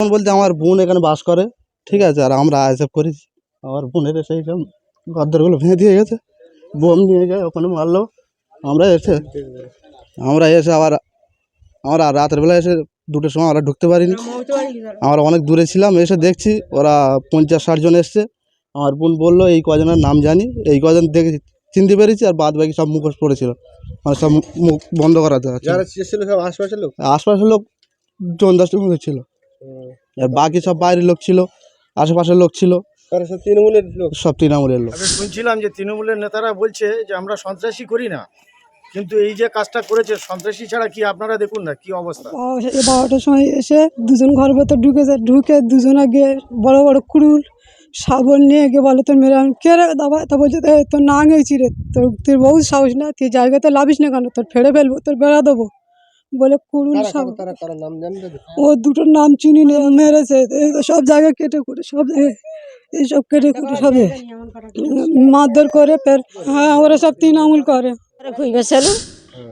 এখন বলতে আমার বোন এখানে বাস করে ঠিক আছে? আর আমরা আইসব করেছি। আমার বোনের এসে এইসব ঘরদরগুলো ভেঙে দিয়ে গেছে। বোম নিয়ে যায় ওখানে মারলো। আমরা এসে আমরা এসে আবার আমরা রাতের বেলা এসে দুটোর সময় আমরা ঢুকতে পারিনি। আমরা অনেক দূরে ছিলাম এসে দেখছি ওরা পঞ্চাশ ষাট জন এসছে। আমার বোন বলল এই কজনের নাম জানি? এই কজন দেখে চিনতে পেরেছি আর বাদ বাকি সব মুখোশ পড়েছিল। মানে সব মুখ- মুখ বন্ধ করা সব আশপাশের লোক? আশপাশের লোক জন দশটা মতো ছিল। আর বাকি সব বাইরের লোক ছিল আশেপাশের লোক ছিল। তারা সব তৃণমূলের লোক। সব তৃণমূলের লোক। আমি শুনছিলাম যে তৃণমূলের নেতারা বলছে যে আমরা সন্ত্রাসী করি না কিন্তু এই যে কাজটা করেছে সন্ত্রাসী ছাড়া কি আপনারা দেখুন না? কি অবস্থা? বারোটার সময় এসে দুজন ঘর ভেতর ঢুকেছে ঢুকে দুজন আগে বড় বড় কুড়ুল শাবল নিয়ে গিয়ে বলে তোর আমি কে রে দাবা তা বলছে তোর না গেছি রে তোর তোর বহু সাহস না তুই জায়গাতে লাভিস না কেন? তোর ফেড়ে ফেলব তোর বেড়া দেবো। বলে কারা কারা জানতে ও দুটোর নাম চিনি মেরেছে। সব জায়গায় কেটে কুটে সব জায়গায়। এইসব কেটে কুটে সব। মারধর করে ফের হ্যাঁ ওরা সব তিন আঙুল করে। খুঁজে গেছিল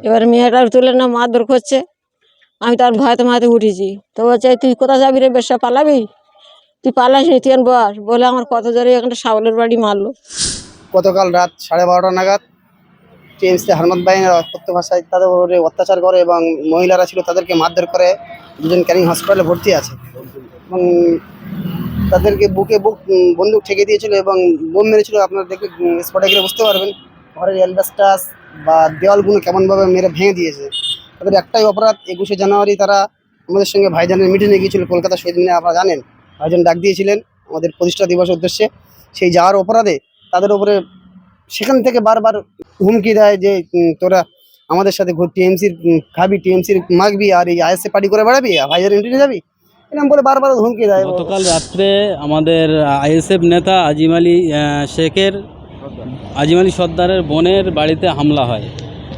এবার মেয়েটার তুলে না মারধর করছে। আমি তার ভয়তে মাতে উঠেছি। তো বলছে তুই কোথায় যাবি রে বেশা পালাবি? তুই পালাস নি তুই বস। বলে আমার কত জোরে এখানটা সাবলের বাড়ি মারলো। গতকাল রাত? সাড়ে বারোটা নাগাদ? টিএমসি হারমত বাহিনীর অত্যন্ত ভাষায় তাদের উপরে অত্যাচার করে এবং মহিলারা ছিল তাদেরকে মারধর করে দুজন ক্যানিং হসপিটালে ভর্তি আছে। এবং তাদেরকে বুকে বুক বন্দুক ঠেকে দিয়েছিল এবং বোম মেরেছিল, আপনারা দেখে স্পটে গেলে বুঝতে পারবেন। ঘরের অ্যালবাস্টাস বা দেওয়ালগুলো কেমনভাবে মেরে ভেঙে দিয়েছে। তাদের একটাই অপরাধ, একুশে জানুয়ারি তারা আমাদের সঙ্গে ভাইজানের মিটিংয়ে গিয়েছিল কলকাতা শহীদ মিনারে, আপনারা জানেন। ভাইজান ডাক দিয়েছিলেন আমাদের প্রতিষ্ঠা দিবসের উদ্দেশ্যে। সেই যাওয়ার অপরাধে তাদের উপরে সেখান থেকে বারবার হুমকি দেয় যে তোরা আমাদের সাথে ঘুর টিএমসির খাবি টিএমসির মাগবি, আর এই আইএসএ পার্টি করে বেড়াবি ভাইজার এন্ট্রি যাবি। এরকম বলে বারবার হুমকি দেয়। গতকাল রাত্রে আমাদের আইএসএফ নেতা আজিম আলী শেখের, আজিম আলী সর্দারের বোনের বাড়িতে হামলা হয়।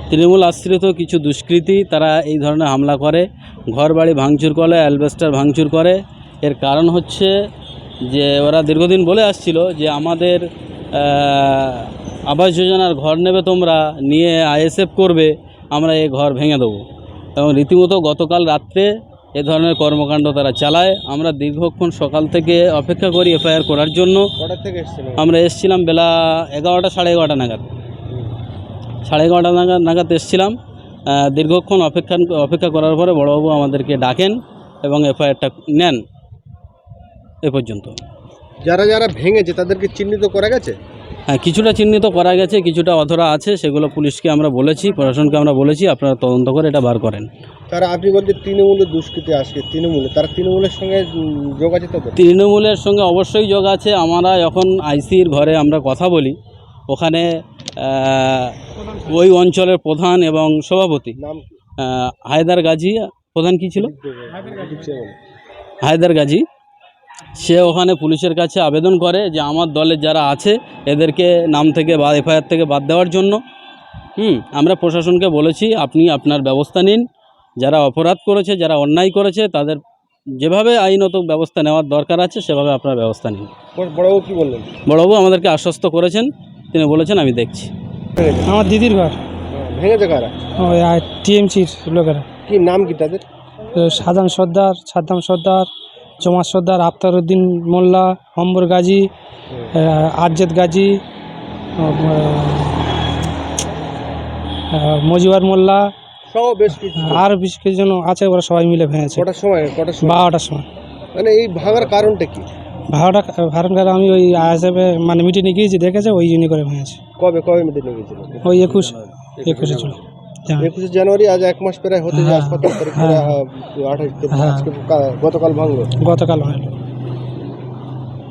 তৃণমূল আশ্রিত কিছু দুষ্কৃতী তারা এই ধরনের হামলা করে। ঘর বাড়ি ভাঙচুর করে, অ্যালবেস্টার ভাঙচুর করে। এর কারণ হচ্ছে যে, ওরা দীর্ঘদিন বলে আসছিল যে, আমাদের আবাস যোজনার ঘর নেবে তোমরা নিয়ে আইএসএফ করবে আমরা এই ঘর ভেঙে দেবো। এবং রীতিমতো গতকাল রাত্রে এ ধরনের কর্মকাণ্ড তারা চালায়। আমরা দীর্ঘক্ষণ সকাল থেকে অপেক্ষা করি এফআইআর করার জন্য। থেকে আমরা এসছিলাম বেলা এগারোটা সাড়ে এগারোটা নাগাদ। সাড়ে এগারোটা নাগাদ নাগাদ এসছিলাম। দীর্ঘক্ষণ অপেক্ষা অপেক্ষা করার পরে বড়বাবু আমাদেরকে ডাকেন এবং এফআইআরটা নেন। এ পর্যন্ত। যারা যারা ভেঙেছে তাদেরকে চিহ্নিত করা গেছে? কিছুটা চিহ্নিত করা গেছে কিছুটা অধরা আছে সেগুলো পুলিশকে আমরা বলেছি প্রশাসনকে আমরা বলেছি আপনারা তদন্ত করে এটা বার করেন। তারা আপনি বলতে তৃণমূলের দুষ্কৃতি আসবে তৃণমূলে তারা তৃণমূলের সঙ্গে যোগ আছে তৃণমূলের সঙ্গে অবশ্যই যোগ আছে আমরা যখন আইসির ঘরে আমরা কথা বলি ওখানে ওই অঞ্চলের প্রধান এবং সভাপতি হায়দার গাজী প্রধান কি ছিল? হায়দার গাজী। সে ওখানে পুলিশের কাছে আবেদন করে যে আমার দলের যারা আছে এদেরকে নাম থেকে বা এফআইআর থেকে বাদ দেওয়ার জন্য। হুম আমরা প্রশাসনকে বলেছি আপনি আপনার ব্যবস্থা নিন। যারা অপরাধ করেছে যারা অন্যায় করেছে তাদের যেভাবে আইনত ব্যবস্থা নেওয়ার দরকার আছে সেভাবে আপনার ব্যবস্থা নিন। বড়- বড়বাবু কি বললেন? বড়বাবু আমাদেরকে আশ্বস্ত করেছেন তিনি বলেছেন আমি দেখছি। আমার দিদির ঘর। ভেঙেছে কারা? টিএমসির লোকেরা। কি নাম কি তাদের? সাজান সর্দার সাদ্দাম সর্দার জমা সর্দার আফতার উদ্দিন মোল্লা অম্বর গাজী আরজেদ গাজী মজিবার মোল্লা সহ বেশ কিছু আর বেশ কিছু আছে ওরা সবাই মিলে ভেঙেছে। কটার সময়? কটার সময়? বারোটার সময়। মানে এই ভাঙার কারণটা কি? ভাড়াটা ভাড়ান করে আমি ওই আইএসএফে মানে মিটিংয়ে গিয়েছি দেখেছে? ওই জন্যই করে ভেঙেছে। কবে? কবে মিটিং গেছিল ওই একুশ একুশে চলে। একুশে জানুয়ারি আজ এক মাস প্রায় হতে যায় হ্যাঁ, হাসপাতাল তারিখ হ্যাঁ। আঠাশ হ্যাঁ। গতকাল ভাঙলো। গতকাল হয়নি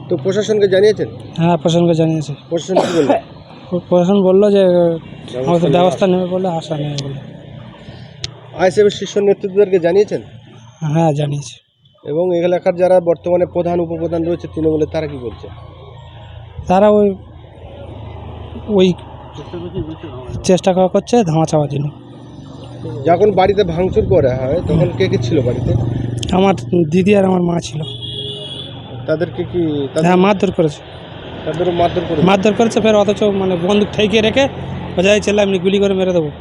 তো প্রশাসনকে জানিয়েছেন? হ্যাঁ প্রশাসনকে জানিয়েছে। প্রশাসন কি বলল? প্রশাসন বলল যে আমাদের ব্যবস্থা নেবে বলে আশা নেবে বলে। আইসিএফের শীর্ষ নেতৃত্বদেরকে জানিয়েছেন? হ্যাঁ জানিয়েছি। এবং এলাকার যারা বর্তমানে প্রধান উপপ্রধান রয়েছে তৃণমূলের তারা কি বলছে? তারা ওই ওই চেষ্টা করা করছে ধামা চাওয়ার জন্য যখন বাড়িতে ভাঙচুর করা হয় তখন কে কে ছিল বাড়িতে? আমার দিদি আর আমার মা ছিল। তাদেরকে কি তাদের- হ্যাঁ মারধর করেছে। তাদেরও মারধর করে মারধর করেছে ফের অথচ মানে বন্দুক ঠেকিয়ে রেখে বোঝাই ছেলে এমনি গুলি করে মেরে দেবো।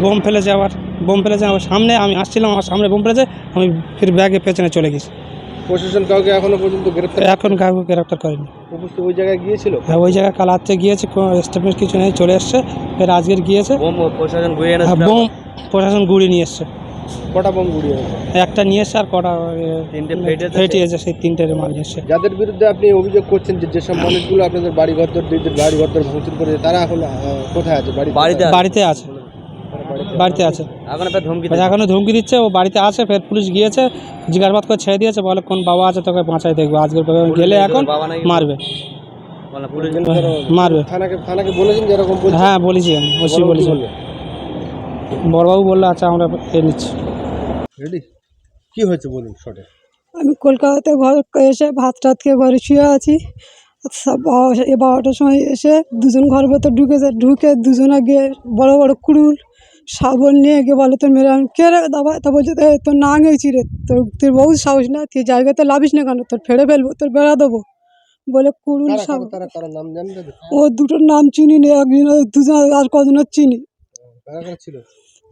বোম ফেলেছে আবার বোম ফেলেছে আমার সামনে আমি আসছিলাম আমার সামনে বোম ফেলেছে আমি ফির ব্যাগে পেছনে চলে গেছি। প্রশাসন কাউকে এখনও পর্যন্ত গ্রেপ্তার এখন কাউকে গ্রেপ্তার করেনি। উপস্থিত ওই জায়গায় গিয়েছিল? হ্যাঁ ওই জায়গায় কাল রাত্রে গিয়েছে কোনো স্টেটমেন্ট কিছু নেই চলে এসছে ফের আজকের গিয়েছে। প্রশাসন ঘুরে হ্যাঁ, বোম প্রশাসন গুড়ি নিয়ে এসছে। কটা বোম গুড়িয়ে হয়েছে একটা নিয়ে এসছে আর কটা তিনটে ফেটিয়েছে সেই তিনটে মাল এসছে। যাদের বিরুদ্ধে আপনি অভিযোগ করছেন যে যেসব মানুষগুলো আপনাদের বাড়ি ঘর বাড়ি ঘর ভাঙচুর করেছে তারা এখন কোথায় আছে? বাড়ি বাড়িতে বাড়িতে আছে। বাড়িতে আছে। এখন ধমকি এবার এখনও ধমকি দিচ্ছে ও বাড়িতে আছে ফের পুলিশ গিয়েছে জিজ্ঞাসাবাদ করে ছেড়ে দিয়েছে বলে কোন বাবা আছে তোকে বাঁচাই দেখব আজকের পরে গেলে এখন মারবে। মারবে। থানাকে থানাকে বলেছেন যে হ্যাঁ বলেছি আমি বড়বাবু বলেছি? বড়বাবু বলল আচ্ছা আমরা এ নিচ্ছি। রেডি কি হয়েছে বলুন শর্টে আমি কলকাতাতে ঘর এসে ভাত টাত খেয়ে ঘরে শুয়ে আছি। সব বারোটার সময় এসে দুজন ঘর ভেতর ঢুকেছে ঢুকে দুজনে গিয়ে বড় বড় কুড়ুল শাবল নিয়ে গিয়ে বলে তোর আমি কে রে দাবা তা বলছে "এ, তোর না গেছি রে তোর তোর বহু সাহস না তুই জায়গাতে লাভিস না কেন তোর ফেড়ে ফেলব তোর বেড়া দেবো বলে কুড়ুল কারা শাবল কারা তারা কারা নাম জানেন তাদের? ও দুটোর নাম চিনি নি একজন দুজন আর কজনের চিনি ছিল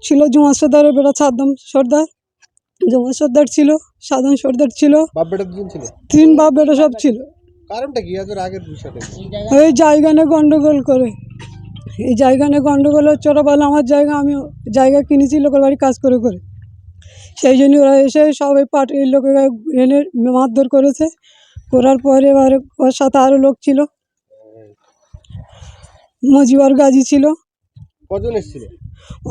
ছিল জুমা সর্দারের বেড়া সাদ্দাম সর্দার জুমা সর্দার ছিল সাধারণ সর্দার ছিল তিন বাপ বেটা সব ছিল কারণটা কি আগের? এই জায়গা নিয়ে গন্ডগোল করে এই জায়গা নিয়ে গন্ডগোল হচ্ছে ওরা বলে আমার জায়গা আমি জায়গা কিনেছি লোকের বাড়ি কাজ করে করে। সেই জন্য ওরা এসে সব সবাই পার্টির লোকে এনে মারধর করেছে। করার পরে এবার ওর সাথে আরও লোক ছিল। মজিবার গাজী ছিল। কজন এসেছিল?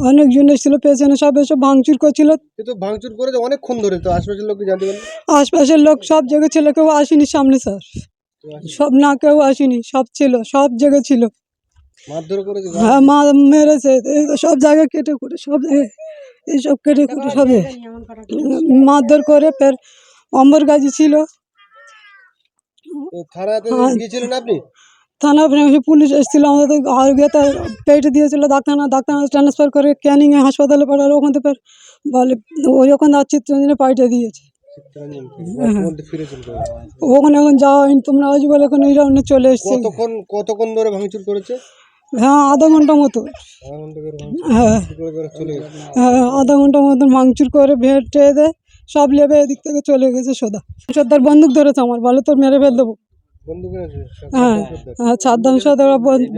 অনেকজন এসেছিল পেছনে সব এসে ভাঙচুর করছিল। তো ভাঙচুর করে অনেকক্ষণ ধরে তো আশপাশের লোক জানতে পারল? আশপাশের লোক সব জায়গায় ছিল কেউ আসেনি সামনে স্যার। সব না কেউ আসেনি সব ছিল সব জায়গায় ছিল হ্যাঁ মা মেরেছে। সব জায়গায় কেটে কুটে সব জায়গায় এইসব কেটে কুটে সব। মারধর করে ফের অম্বর গাজি ছিল। তো থানাতে হ্যাঁ। গিয়েছিলেন আপনি? থানা পুলিশ এসেছিল আমাদের আর গিয়ে পেটে দিয়েছিল ডাক্তারখানা ডাক্তারখানা ট্রান্সফার করে ক্যানিংয়ে হাসপাতালে পাঠালো ওখান থেকে ফের বলে ওই ওখান থেকে চিত্তরঞ্জনে পাঠিয়ে দিয়েছে। কবে? ওখানে এখন যাওয়া হয়নি তোমরা আজ বলে এখন এই চলে এসছে। কতক্ষণ কতক্ষণ ধরে ভাঙচুর করেছে? হ্যাঁ আধা ঘণ্টা মতো। হ্যাঁ হ্যাঁ আধা ঘণ্টা মতন ভাঙচুর করে ভেটে দে সব লেবে এদিক থেকে চলে গেছে সোদা। সর্দার বন্দুক ধরেছে আমার বলে তোর মেরে ফেল দেবো। হ্যাঁ হ্যাঁ সাদ্দাম সর্দার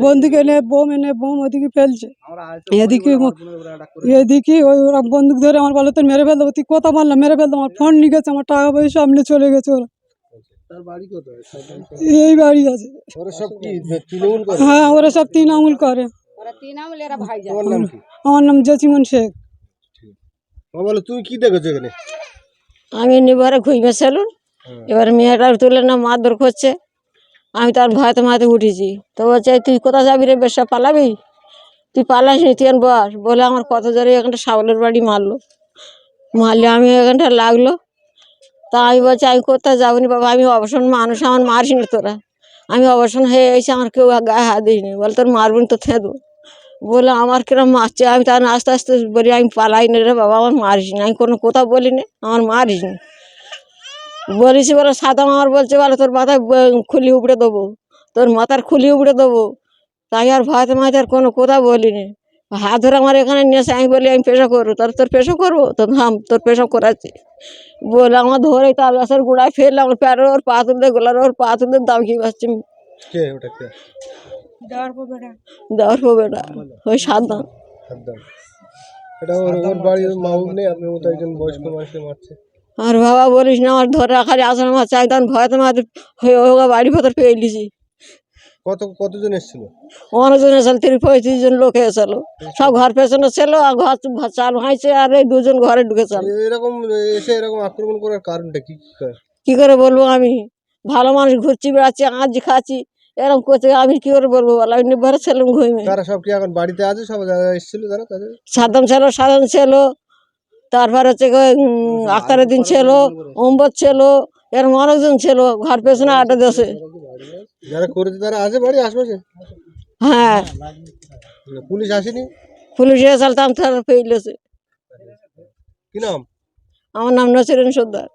বন্দুক এনে, বোম এনে, বোম ওদিকে ফেলছে। এদিকে এদিকে ওই ওরা বন্দুক ধরে আমার বলে তোর মেরে ফেল দেবো। তুই কথা বললাম মেরে ফেল দেবো, আমার ফোন নিয়ে গেছে, আমার টাকা পয়সা সামনে চলে গেছে ওরা। এই বাড়ি আছে। ওরা সব কি তৃণমূল করে? হ্যাঁ ওরা সব তিন আঙুল করে আমার নাম জসিমন শেখ। তুমি কি দেখেছ এখানে? আমি নিবারে খুঁজবে সেলুন এবার মেয়েটা তুলে না মারধর করছে। আমি তার ভয়তে মাতে উঠেছি। তো বলছে তুই কোথায় যাবি রে বেশা পালাবি? তুই পালাস নি তুই এখন বস। বলে আমার কত জোরে এখানটা সাবলের বাড়ি মারলো। মারলে আমি এখানটা লাগল। তা আমি বলছি, আমি কোথায় যাব নি বাবা? আমি অবসর মানুষ, আমার মারিস নি তোরা। আমি অবসর হয়ে এসে আমার কেউ গায়ে হাত দিইনি। বলে, তোর মারবি তো থেঁদো। বলে, আমার কিরম মারছে? আমি তার আস্তে আস্তে বলি, আমি পালাই না রে বাবা, আমার মারিস নি। আমি কোনো কথা বলিনি, আমার মারিস নি। বলেছি, বলে, সাদা আমার বলছে, বলে, তোর মাথায় খুলি উপড়ে দেবো। তোর মাথার খুলি উপড়ে দেবো। তাই আর ভয়তে মাথায় আর কোনো কথা বলিনি। হাত ধরে আমার এখানে নিয়ে এসে আমি বলি আমি পেশা করব তোর তোর পেশা করব? তো থাম তোর পেশা করাচ্ছি। বলে আমার ধরে তার গাছের গোড়ায় ফেললাম আমার প্যারের ওর পা তুলতে গোলার ওর পা তুলতে দাম কি পাচ্ছি? কে ওটা কে? দেওয়ার পবে না ওই ওর ওর ওর মানুষকে মারছে। আর বাবা বলিস না আমার ধরে রাখার আসলে আমার চাই তখন ভয়তে মাঝে হয়ে বাড়ি ভেতর পেয়ে লিছি কত কতজন এসেছিল? অনেকজন এসেছিল তিরিশ পঁয়ত্রিশ জন লোক এসেছিল। সব ঘর পেছনে ছিল আর ঘর চাল ভাইছে আর এই দুজন ঘরে ঢুকেছিল। এরকম এসে এরকম আক্রমণ করার কারণটা কি কি করে? বলব আমি? ভালো মানুষ ঘুরছি বেড়াচ্ছি আঁচ খাচ্ছি এরকম করছে আমি কি করে বলব বলো? আমি নিবারে ছিলাম ঘুমে তারা সব কি এখন বাড়িতে আছে? সব যারা এসেছিল তারা তাদের? সাদ্দাম ছিল সাধারণ ছিল তারপর হচ্ছে আখতারুদ্দিন ছিল অম্বর ছিল এরকম অনেকজন ছিল ঘর পেছনে আটে দেশে যারা করেছে তারা আছে বাড়ি আশপাশে? হ্যাঁ। পুলিশ আসেনি? পুলিশ এসে তার পেয়েছে কি নাম? আমার নাম নসিরেন সর্দার।